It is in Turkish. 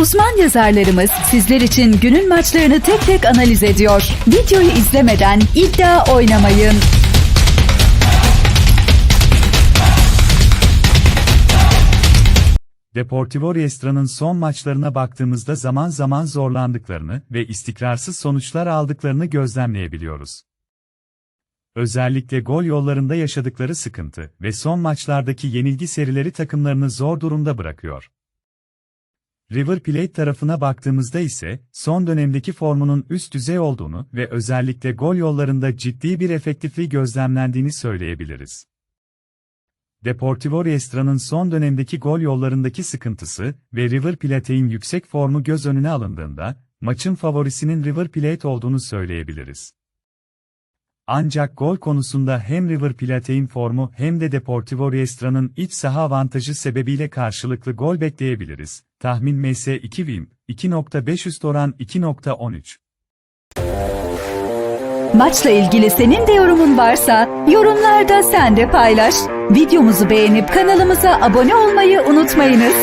Uzman yazarlarımız sizler için günün maçlarını tek tek analiz ediyor. Videoyu izlemeden iddia oynamayın. Deportivo Riestra'nın son maçlarına baktığımızda zaman zaman zorlandıklarını ve istikrarsız sonuçlar aldıklarını gözlemleyebiliyoruz. Özellikle gol yollarında yaşadıkları sıkıntı ve son maçlardaki yenilgi serileri takımlarını zor durumda bırakıyor. River Plate tarafına baktığımızda ise, son dönemdeki formunun üst düzey olduğunu ve özellikle gol yollarında ciddi bir efektifliği gözlemlendiğini söyleyebiliriz. Deportivo Riestra'nın son dönemdeki gol yollarındaki sıkıntısı ve River Plate'in yüksek formu göz önüne alındığında, maçın favorisinin River Plate olduğunu söyleyebiliriz. Ancak gol konusunda hem River Plate'in formu hem de Deportivo Riestra'nın iç saha avantajı sebebiyle karşılıklı gol bekleyebiliriz. Tahmin MS 2 Vim, 2.5 üst oran 2.13. Maçla ilgili senin de yorumun varsa yorumlarda sen de paylaş. Videomuzu beğenip kanalımıza abone olmayı unutmayınız.